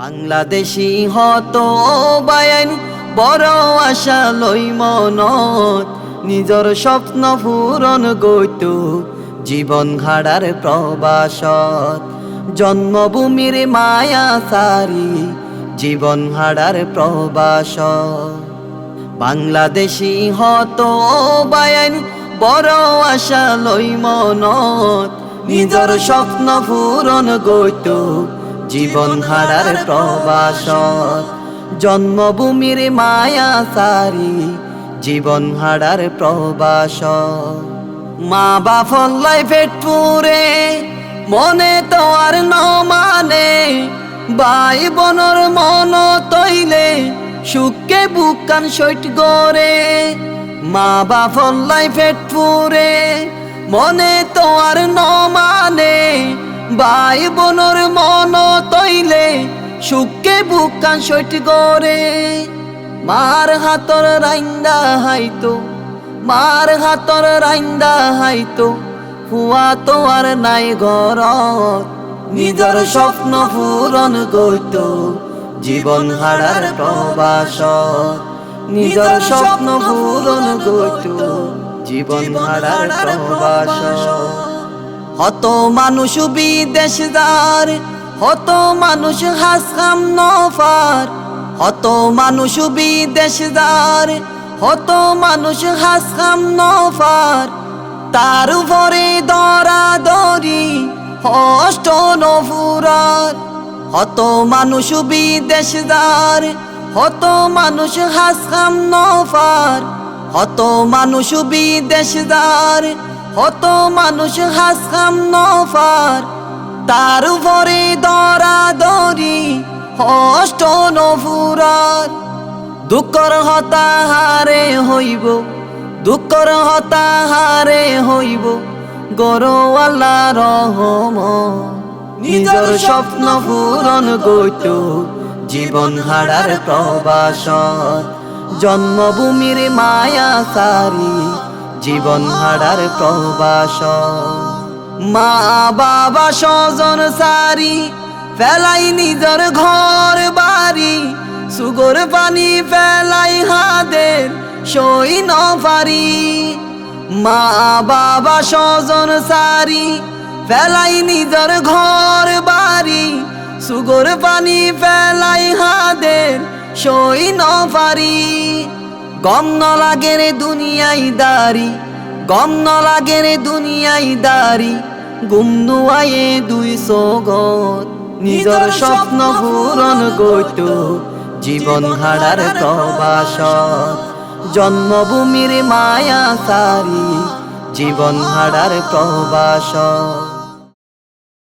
বাংলাদেশি হত বায়ান বড় আশা লই মনত, নিজর স্বপ্ন পূরণ গইত জীবন ঘাড়ার প্রবাসত। জন্মভূমির মায়া সারি, জীবন হাড়ার প্রবাস বাংলাদেশি হত বায়ান বড় আশা লই মনত, নিজর স্বপ্ন পূরণ গইত জীবন হারার প্রবাস জন্মভূমির মায়া সারি, জীবন হারার প্রবাস মা বাফল্লাই পেটপুরে মনে তো আর ন মানে। বাই বনর মন তৈলে, সুখে বুকান সৈট গরে মা বাফল্লাই পেটপুরে মনে তো আর ন মানে। বাই বনর মন তৈলে, সুখে বুকান সৈট গরে মার হাতর রাইন্দা হাইতো, মার হাতর রাইন্দা হাইতো, হুয়া তো আর নাই ঘরত। নিজর স্বপ্ন পূরণ গইত জীবন হারার প্রবাস নিজর স্বপ্ন পূরণ গইত জীবন হারার প্রবাস হত মানুষ বিদেশ যার, হত মানুষ হাসকাম নফার, হত মানুষ বিদেশ যার, হত মানুষ হাসকাম নফার। তার উপরে দরা দরি হষ্ট নফুরার। হত মানুষ বিদেশ যার, হত মানুষ হাসকাম নফার, হত মানুষ বিদেশ যার হত মানুষ হাসকাম নফার, তার উপরে দরা দরি হষ্ট নফুরার। দুঃখর হতাহারে হইব, দুঃখর হতাহারে হইব গরওয়ালা রহম। নিজর স্বপ্ন পূরণ গইত জীবন হারার প্রবাস জন্মভূমির মায়া সারি জীবন হারার প্রবাস। মা, বাবা, স্বজন সারি ফেলাই নিজর ঘর বাড়ি। সুগর পানি ফেলাই হাদের সই ন পারি মা, বাবা, স্বজন সারি ফেলাই নিজর ঘর বাড়ি। সুগর পানি ফেলাই হাদের সই ন পারি গম ন লাগে রে দুনিয়াই দারি গম ন লাগে রে দুনিয়াই দারি গুমনু আয়ে দুই সগত নিজর স্বপ্ন পূরণ গইত জীবন হারার প্রবাস জন্মভূমির মায়া সারি জীবন হারার প্রবাস